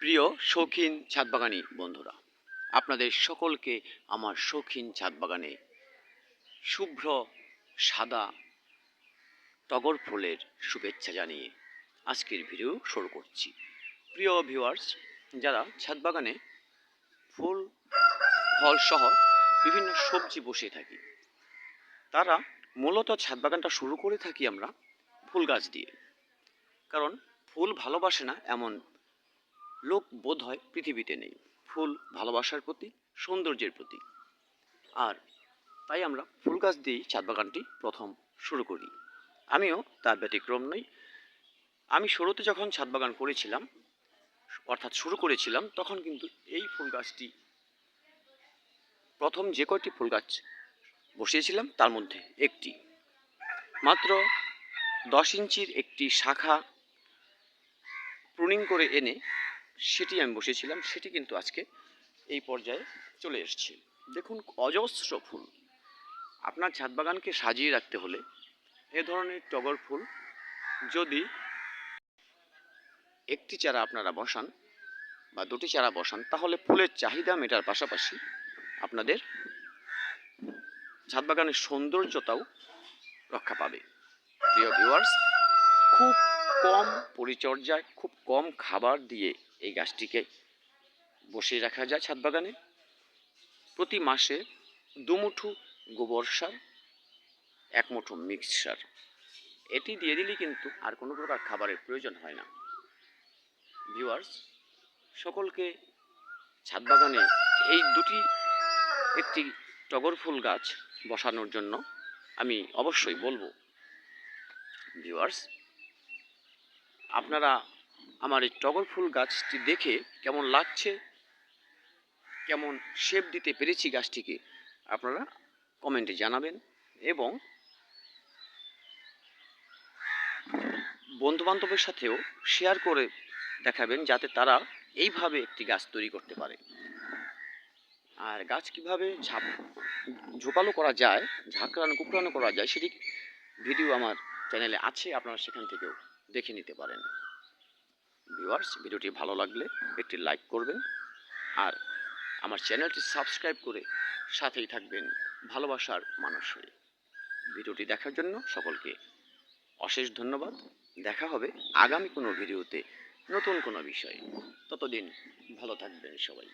প্রিয় শৌখিন ছাদবাগানি বন্ধুরা, আপনাদের সকলকে আমার শৌখিন ছাদবাগানে শুভ্র, সাদা টগর ফুলের শুভেচ্ছা জানিয়ে আজকের ভিডিও শুরু করছি। প্রিয় ভিউয়ার্স যারা ছাদবাগানে ফুল, ফল সহ বিভিন্ন সবজি বসে থাকি, তারা মূলত ছাদবাগানটা শুরু করে থাকি আমরা ফুল গাছ দিয়ে। কারণ ফুল ভালোবাসে না এমন লোক বোধ হয় পৃথিবীতে নেই। ফুল ভালোবাসার প্রতি, সৌন্দর্যের প্রতি। আর তাই আমরা ফুল গাছ দিয়েই ছাদ বাগানটি প্রথম শুরু করি। আমিও তার ব্যতিক্রম নই। আমি শুরুতে যখন ছাদ বাগান করেছিলাম, অর্থাৎ শুরু করেছিলাম, তখন কিন্তু এই ফুল গাছটি, প্রথম যে কয়টি ফুল গাছ বসিয়েছিলাম, তার মধ্যে একটি। মাত্র দশ ইঞ্চির একটি শাখা প্রুনিং করে এনে সেটি আমি বসেছিলাম, সেটি কিন্তু আজকে এই পর্যায়ে চলে এসেছে। দেখুন, অজস্র ফুল। আপনার ছাদ বাগানকে সাজিয়ে রাখতে হলে এ ধরনের টগর ফুল যদি একটি চারা আপনারা বসান বা দুটি চারা বসান, তাহলে ফুলের চাহিদা মেটার পাশাপাশি আপনাদের ছাদ বাগানের সৌন্দর্যতাও রক্ষা পাবে। প্রিয় ভিউয়ার্স খুব কম পরিচর্যায়, খুব কম খাবার দিয়ে এই গাছটিকে বসিয়ে রাখা যায় ছাদ বাগানে। প্রতি মাসে দুমুঠো গোবর সার, এক মুঠো মিক্স সার। এটি দিয়ে দিলেই কিন্তু আর কোনো প্রকার খাবারের প্রয়োজন হয় না। ভিউয়ার্স, সকলকে ছাদ বাগানে এই দুটি একটি টগর ফুল গাছ বসানোর জন্য আমি অবশ্যই বলব। ভিউয়ার্স, আপনারা আমার এই টগর ফুল গাছটি দেখে কেমন লাগছে? কেমন শেপ দিতে পেরেছি গাছটিকে? আপনারা কমেন্টে জানাবেন এবং বন্ধু বান্ধবের সাথেও শেয়ার করে দেখাবেন যাতে তারা এইভাবে একটি গাছ তৈরি করতে পারে। আর গাছ কীভাবে ঝাপ, ঝোপালো করা যায়, ঝাঁকড়ানো, কুকড়ানো করা যায়, সেটি ভিডিও আমার চ্যানেলে আছে, আপনারা সেখান থেকেও দেখে নিতে পারেন। ভিউয়ার্স ভিডিওটি ভালো লাগলে একটি লাইক করবেন আর আমার চ্যানেলটি সাবস্ক্রাইব করে সাথেই থাকবেন ভালোবাসার মানুষ হয়ে। ভিডিওটি দেখার জন্য সকলকে অশেষ ধন্যবাদ। দেখা হবে আগামী কোনো ভিডিওতে নতুন কোনো বিষয়ে। ততদিন ভালো থাকবেন সবাই।